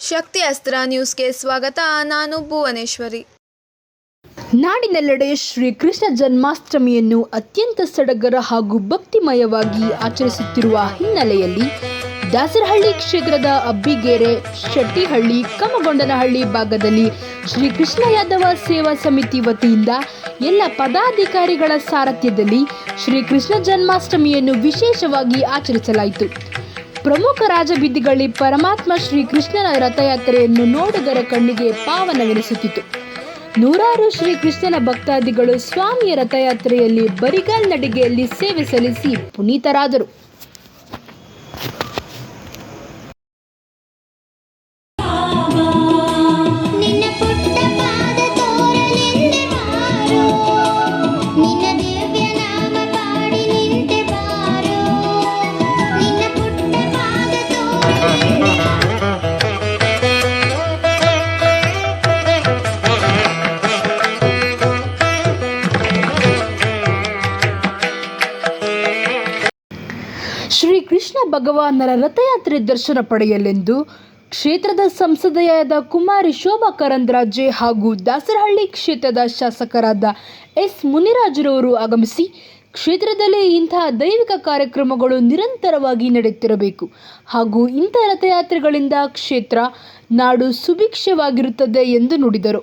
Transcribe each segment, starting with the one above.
ಶಕ್ತಿ ಅಸ್ತ್ರ ನ್ಯೂಸ್ಗೆ ಸ್ವಾಗತ. ನಾನು ಭುವನೇಶ್ವರಿ. ನಾಡಿನೆಲ್ಲೆಡೆ ಶ್ರೀಕೃಷ್ಣ ಜನ್ಮಾಷ್ಟಮಿಯನ್ನು ಅತ್ಯಂತ ಸಡಗರ ಹಾಗೂ ಭಕ್ತಿಮಯವಾಗಿ ಆಚರಿಸುತ್ತಿರುವ ಹಿನ್ನೆಲೆಯಲ್ಲಿ ದಾಸರಹಳ್ಳಿ ಕ್ಷೇತ್ರದ ಅಬ್ಬಿಗೆರೆ, ಶೆಟ್ಟಿಹಳ್ಳಿ, ಕಮಗೊಂಡನಹಳ್ಳಿ ಭಾಗದಲ್ಲಿ ಶ್ರೀಕೃಷ್ಣ ಯಾದವ ಸೇವಾ ಸಮಿತಿ ವತಿಯಿಂದ ಎಲ್ಲ ಪದಾಧಿಕಾರಿಗಳ ಸಾರಥ್ಯದಲ್ಲಿ ಶ್ರೀಕೃಷ್ಣ ಜನ್ಮಾಷ್ಟಮಿಯನ್ನು ವಿಶೇಷವಾಗಿ ಆಚರಿಸಲಾಯಿತು. ಪ್ರಮುಖ ರಾಜಬೀದಿಗಳಲ್ಲಿ ಪರಮಾತ್ಮ ಶ್ರೀ ಕೃಷ್ಣನ ರಥಯಾತ್ರೆಯನ್ನು ನೋಡುಗರ ಕಣ್ಣಿಗೆ ಪಾವನವೆನಿಸುತ್ತಿತ್ತು. ನೂರಾರು ಶ್ರೀ ಕೃಷ್ಣನ ಭಕ್ತಾದಿಗಳು ಸ್ವಾಮಿಯ ರಥಯಾತ್ರೆಯಲ್ಲಿ ಬರಿಗಾಲ್ ನಡಿಗೆಯಲ್ಲಿ ಸೇವೆ ಸಲ್ಲಿಸಿ ಪುನೀತರಾದರು. ಭಗವಾನರ ರಥಯಾತ್ರೆ ದರ್ಶನ ಪಡೆಯಲೆಂದು ಕ್ಷೇತ್ರದ ಸಂಸದೆಯಾದ ಕುಮಾರಿ ಶೋಭಾ ಕರಂದ್ರಾಜೆ ಹಾಗೂ ದಾಸರಹಳ್ಳಿ ಕ್ಷೇತ್ರದ ಶಾಸಕರಾದ ಎಸ್ ಮುನಿರಾಜರವರು ಆಗಮಿಸಿ ಕ್ಷೇತ್ರದಲ್ಲಿ ಇಂತಹ ದೈವಿಕ ಕಾರ್ಯಕ್ರಮಗಳು ನಿರಂತರವಾಗಿ ನಡೆಯುತ್ತಿರಬೇಕು. ಹಾಗೂ ಇಂಥ ರಥಯಾತ್ರೆಗಳಿಂದ ಕ್ಷೇತ್ರ ನಾಡು ಸುಭಿಕ್ಷವಾಗಿರುತ್ತದೆ ಎಂದು ನುಡಿದರು.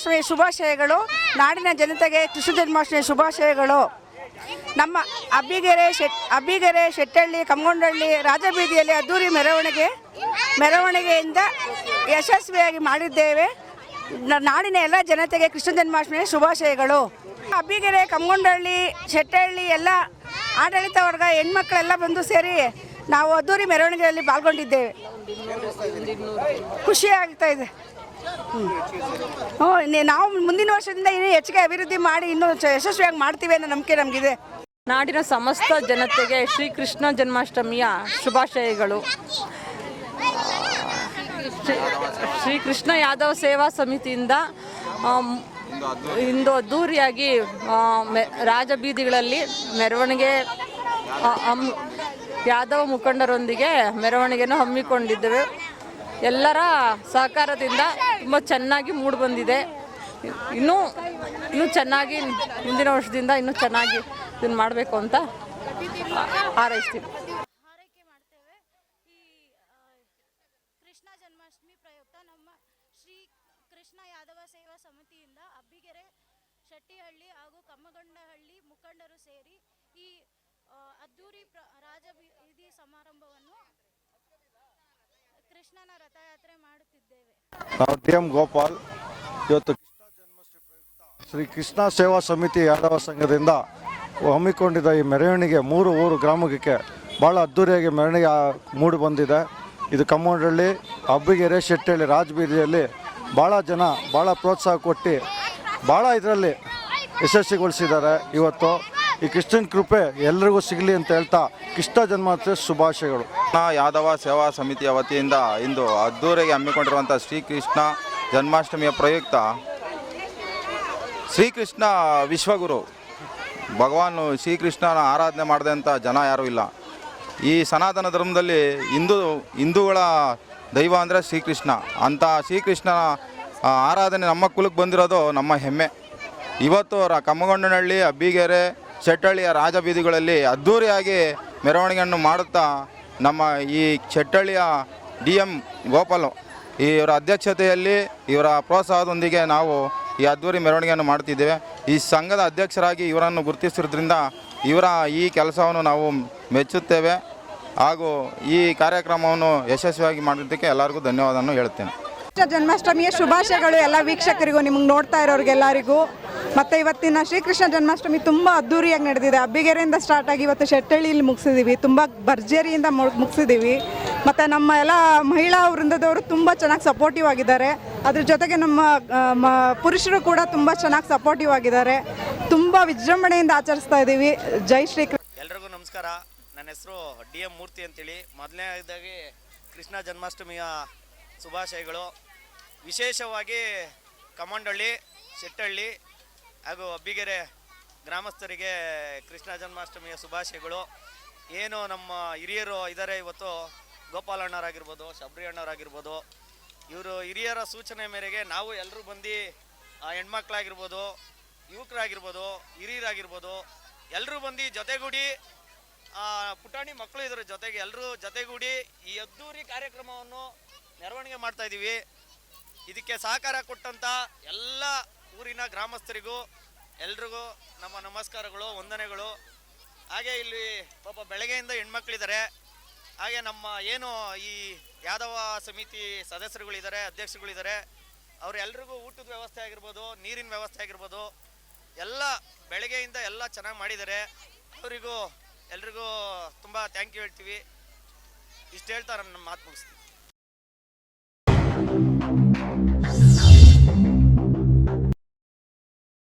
ಜನ್ಮಾಷ್ಟಮಿ ಶುಭಾಶಯಗಳು. ನಾಡಿನ ಜನತೆಗೆ ಕೃಷ್ಣ ಜನ್ಮಾಷ್ಟಮಿ ಶುಭಾಶಯಗಳು. ನಮ್ಮ ಅಬ್ಬಿಗೆರೆ ಶೆಟ್, ಅಬ್ಬಿಗೆರೆ ಶೆಟ್ಟಳ್ಳಿ ಕಮ್ಮಗೊಂಡಳ್ಳಿ ರಾಜಬೀದಿಯಲ್ಲಿ ಅದ್ದೂರಿ ಮೆರವಣಿಗೆ, ಮೆರವಣಿಗೆಯಿಂದ ಯಶಸ್ವಿಯಾಗಿ ಮಾಡಿದ್ದೇವೆ. ನಾಡಿನ ಎಲ್ಲ ಜನತೆಗೆ ಕೃಷ್ಣ ಜನ್ಮಾಷ್ಟಮಿ ಶುಭಾಶಯಗಳು. ಅಬ್ಬಿಗೆರೆ ಕಮ್ಮಗೊಂಡಳ್ಳಿ ಶೆಟ್ಟಳ್ಳಿ ಎಲ್ಲ ಆಡಳಿತ ವರ್ಗ ಹೆಣ್ಮಕ್ಳೆಲ್ಲ ಬಂದು ಸೇರಿ ನಾವು ಅದ್ದೂರಿ ಮೆರವಣಿಗೆಯಲ್ಲಿ ಪಾಲ್ಗೊಂಡಿದ್ದೇವೆ. ಖುಷಿ ಆಗ್ತಾ ಇದೆ. ಹ್ಞೂ ನಾವು ಮುಂದಿನ ವರ್ಷದಿಂದ ಇನ್ನೂ ಹೆಚ್ಚಿಗೆ ಅಭಿವೃದ್ಧಿ ಮಾಡಿ ಇನ್ನೂ ಯಶಸ್ವಿಯಾಗಿ ಮಾಡ್ತೀವಿ ಅನ್ನೋ ನಂಬಿಕೆ ನಮಗಿದೆ. ನಾಡಿನ ಸಮಸ್ತ ಜನತೆಗೆ ಶ್ರೀಕೃಷ್ಣ ಜನ್ಮಾಷ್ಟಮಿಯ ಶುಭಾಶಯಗಳು. ಶ್ರೀ- ಶ್ರೀಕೃಷ್ಣ ಯಾದವ ಸೇವಾ ಸಮಿತಿಯಿಂದ ಇಂದು ಅದ್ದೂರಿಯಾಗಿ ರಾಜಬೀದಿಗಳಲ್ಲಿ ಮೆರವಣಿಗೆ ಯಾದವ ಮುಖಂಡರೊಂದಿಗೆ ಮೆರವಣಿಗೆಯನ್ನು ಹಮ್ಮಿಕೊಂಡಿದ್ದೇವೆ. ಎಲ್ಲರ ಸಹಕಾರದಿಂದ ತುಂಬ ಚೆನ್ನಾಗಿ ಮೂಡಿಬಂದಿದೆ ಇನ್ನೂ ಇನ್ನೂ ಚೆನ್ನಾಗಿ ಮುಂದಿನ ವರ್ಷದಿಂದ ಇನ್ನೂ ಚೆನ್ನಾಗಿ ಇದನ್ನು ಮಾಡಬೇಕು ಅಂತ ಹಾರೈಸ್ತೀವಿ ಕೃಷ್ಣ ಜನ್ಮಾಷ್ಟಮಿ ಪ್ರಯುಕ್ತ ನಮ್ಮ ಶ್ರೀ ಕೃಷ್ಣ ಯಾದವ ಸೇವಾ ಸಮಿತಿಯಿಂದ ಅಬ್ಬಿಗೆರೆ, ಶೆಟ್ಟಿಹಳ್ಳಿ ಹಾಗೂ ಕಮ್ಮಗೊಂಡಹಳ್ಳಿ ಮುಖಂಡರು ಸೇರಿ ಈ ಅದ್ದೂರಿ ಪ್ರ, ರಾಜ ಬೀದಿ ಸಮಾರಂಭವನ್ನು ಕೃಷ್ಣನ ರಥಯಾತ್ರೆ ಮಾಡುತ್ತಿದ್ದೇವೆ. ಗೋಪಾಲ್ ಇವತ್ತು ಕೃಷ್ಣ ಶ್ರೀ ಕೃಷ್ಣ ಸೇವಾ ಸಮಿತಿ ಯಾದವ ಸಂಘದಿಂದ ಹಮ್ಮಿಕೊಂಡಿದ್ದ ಈ ಮೆರವಣಿಗೆ ಮೂರು ಊರು ಗ್ರಾಮಕ್ಕೆ ಭಾಳ ಅದ್ಧೂರಿಯಾಗಿ ಮೆರವಣಿಗೆ ಮೂಡಿ ಬಂದಿದೆ. ಇದು ಕಮ್ಮೋಡಳ್ಳಿ ಅಬ್ಬಿಗೆರೆ ಶೆಟ್ಟಹಳ್ಳಿ ರಾಜಬೀದಿಯಲ್ಲಿ ಭಾಳ ಜನ ಭಾಳ ಪ್ರೋತ್ಸಾಹ ಕೊಟ್ಟು ಭಾಳ ಇದರಲ್ಲಿ ಯಶಸ್ವಿಗೊಳಿಸಿದ್ದಾರೆ. ಇವತ್ತು ಈ ಕೃಷ್ಣನ ಕೃಪೆ ಎಲ್ಲರಿಗೂ ಸಿಗಲಿ ಅಂತ ಹೇಳ್ತಾ ಕೃಷ್ಣ ಜನ್ಮಾಷ್ಟಮಿ ಶುಭಾಶಯಗಳು. ನಾ ಯಾದವ ಸೇವಾ ಸಮಿತಿಯ ವತಿಯಿಂದ ಇಂದು ಅದ್ದೂರಿಗೆ ಹಮ್ಮಿಕೊಂಡಿರುವಂಥ ಶ್ರೀಕೃಷ್ಣ ಜನ್ಮಾಷ್ಟಮಿಯ ಪ್ರಯುಕ್ತ ಶ್ರೀಕೃಷ್ಣ ವಿಶ್ವಗುರು. ಭಗವಾನ್ ಶ್ರೀಕೃಷ್ಣನ ಆರಾಧನೆ ಮಾಡಿದಂಥ ಜನ ಯಾರೂ ಇಲ್ಲ. ಈ ಸನಾತನ ಧರ್ಮದಲ್ಲಿ ಹಿಂದೂ, ಹಿಂದೂಗಳ ದೈವ ಅಂದರೆ ಶ್ರೀಕೃಷ್ಣ. ಅಂಥ ಶ್ರೀಕೃಷ್ಣನ ಆರಾಧನೆ ನಮ್ಮ ಕುಲಕ್ಕೆ ಬಂದಿರೋದು ನಮ್ಮ ಹೆಮ್ಮೆ. ಇವತ್ತು ರ ಕಮ್ಮಗೊಂಡನಹಳ್ಳಿ, ಅಬ್ಬಿಗೆರೆ ಶೆಟ್ಟಳ್ಳಿಯ ರಾಜಬೀದಿಗಳಲ್ಲಿ ಅದ್ಧೂರಿಯಾಗಿ ಮೆರವಣಿಗೆಯನ್ನು ಮಾಡುತ್ತಾ ನಮ್ಮ ಈ ಚಟ್ಟಳ್ಳಿಯ ಡಿ ಎಂ ಗೋಪಾಲ್, ಇವರ ಅಧ್ಯಕ್ಷತೆಯಲ್ಲಿ ಇವರ ಪ್ರೋತ್ಸಾಹದೊಂದಿಗೆ ನಾವು ಈ ಅದ್ದೂರಿ ಮೆರವಣಿಗೆಯನ್ನು ಮಾಡ್ತಿದ್ದೇವೆ ಈ ಸಂಘದ ಅಧ್ಯಕ್ಷರಾಗಿ ಇವರನ್ನು ಗುರುತಿಸಿರೋದ್ರಿಂದ ಇವರ ಈ ಕೆಲಸವನ್ನು ನಾವು ಮೆಚ್ಚುತ್ತೇವೆ ಹಾಗೂ ಈ ಕಾರ್ಯಕ್ರಮವನ್ನು ಯಶಸ್ವಿಯಾಗಿ ಮಾಡಿದ್ದಕ್ಕೆ ಎಲ್ಲರಿಗೂ ಧನ್ಯವಾದವನ್ನು ಹೇಳುತ್ತೇನೆ. ಜನ್ಮಾಷ್ಟಮಿಯ ಶುಭಾಶಯಗಳು ಎಲ್ಲ ವೀಕ್ಷಕರಿಗೂ, ನಿಮಗೆ ನೋಡ್ತಾ ಇರೋರಿಗೆಲ್ಲರಿಗೂ. ಮತ್ತು ಇವತ್ತಿನ ಶ್ರೀಕೃಷ್ಣ ಜನ್ಮಾಷ್ಟಮಿ ತುಂಬ ಅದ್ದೂರಿಯಾಗಿ ನಡೆದಿದೆ. ಅಬ್ಬಿಗೆರೆಯಿಂದ ಸ್ಟಾರ್ಟ್ ಆಗಿ ಇವತ್ತು ಶೆಟ್ಟಳ್ಳಿಯಲ್ಲಿ ಮುಗಿಸಿದ್ದೀವಿ ತುಂಬ ಭರ್ಜರಿಯಿಂದ ಮು- ಮುಗಿಸಿದ್ದೀವಿ ಮತ್ತು ನಮ್ಮ ಎಲ್ಲ ಮಹಿಳಾ ವೃಂದದವರು ತುಂಬ ಚೆನ್ನಾಗಿ ಸಪೋರ್ಟಿವ್ ಆಗಿದ್ದಾರೆ. ಅದ್ರ ಜೊತೆಗೆ ನಮ್ಮ ಪುರುಷರು ಕೂಡ ತುಂಬ ಚೆನ್ನಾಗಿ ಸಪೋರ್ಟಿವ್ ಆಗಿದ್ದಾರೆ. ತುಂಬ ವಿಜೃಂಭಣೆಯಿಂದ ಆಚರಿಸ್ತಾ ಇದ್ದೀವಿ ಜೈ ಶ್ರೀ ಎಲ್ರಿಗೂ ನಮಸ್ಕಾರ. ನನ್ನ ಹೆಸರು ಡಿ ಎಂ ಮೂರ್ತಿ ಅಂತೇಳಿ. ಮೊದಲನೇದಾಗಿ ಕೃಷ್ಣ ಜನ್ಮಾಷ್ಟಮಿಯ ಶುಭಾಶಯಗಳು. ವಿಶೇಷವಾಗಿ ಕಮಂಡಳ್ಳಿ ಶೆಟ್ಟಳ್ಳಿ ಹಾಗೂ ಅಬ್ಬಿಗೆರೆ ಗ್ರಾಮಸ್ಥರಿಗೆ ಕೃಷ್ಣ ಜನ್ಮಾಷ್ಟಮಿಯ ಶುಭಾಶಯಗಳು. ಏನು ನಮ್ಮ ಹಿರಿಯರು ಇದ್ದಾರೆ ಇವತ್ತು ಗೋಪಾಲಣ್ಣರಾಗಿರ್ಬೋದು ಶಬ್ರಿ ಅಣ್ಣವರಾಗಿರ್ಬೋದು ಇವರು ಹಿರಿಯರ ಸೂಚನೆ ಮೇರೆಗೆ ನಾವು ಎಲ್ಲರೂ ಬಂದು ಹೆಣ್ಮಕ್ಳಾಗಿರ್ಬೋದು, ಯುವಕರಾಗಿರ್ಬೋದು, ಹಿರಿಯರಾಗಿರ್ಬೋದು ಎಲ್ಲರೂ ಬಂದು ಜೊತೆಗೂಡಿ ಪುಟಾಣಿ ಮಕ್ಕಳು ಇದ್ರ ಜೊತೆಗೆ ಎಲ್ಲರೂ ಜೊತೆಗೂಡಿ ಈ ಅದ್ದೂರಿ ಕಾರ್ಯಕ್ರಮವನ್ನು ಮೆರವಣಿಗೆ ಮಾಡ್ತಾ ಇದ್ದೀವಿ. ಇದಕ್ಕೆ ಸಹಕಾರ ಕೊಟ್ಟಂಥ ಎಲ್ಲ ಊರಿನ ಗ್ರಾಮಸ್ಥರಿಗೂ, ಎಲ್ರಿಗೂ ನಮ್ಮ ನಮಸ್ಕಾರಗಳು, ವಂದನೆಗಳು. ಹಾಗೆ ಇಲ್ಲಿ ಪಾಪ ಬೆಳಗ್ಗೆಯಿಂದ ಹೆಣ್ಮಕ್ಳಿದ್ದಾರೆ. ಹಾಗೆ ನಮ್ಮ ಏನು ಈ ಯಾದವ ಸಮಿತಿ ಸದಸ್ಯರುಗಳಿದ್ದಾರೆ, ಅಧ್ಯಕ್ಷರುಗಳಿದ್ದಾರೆ, ಅವರೆಲ್ರಿಗೂ ಊಟದ ವ್ಯವಸ್ಥೆ ಆಗಿರ್ಬೋದು, ನೀರಿನ ವ್ಯವಸ್ಥೆ ಆಗಿರ್ಬೋದು, ಎಲ್ಲ ಬೆಳಗ್ಗೆಯಿಂದ ಎಲ್ಲ ಚೆನ್ನಾಗಿ ಮಾಡಿದ್ದಾರೆ. ಅವರಿಗೂ ಎಲ್ರಿಗೂ ತುಂಬ ಥ್ಯಾಂಕ್ ಯು ಹೇಳ್ತೀವಿ. ಇಷ್ಟು ಹೇಳ್ತಾರೆ ನನ್ನ ಮಾತು ಮುಗಿಸ್ತೀನಿ.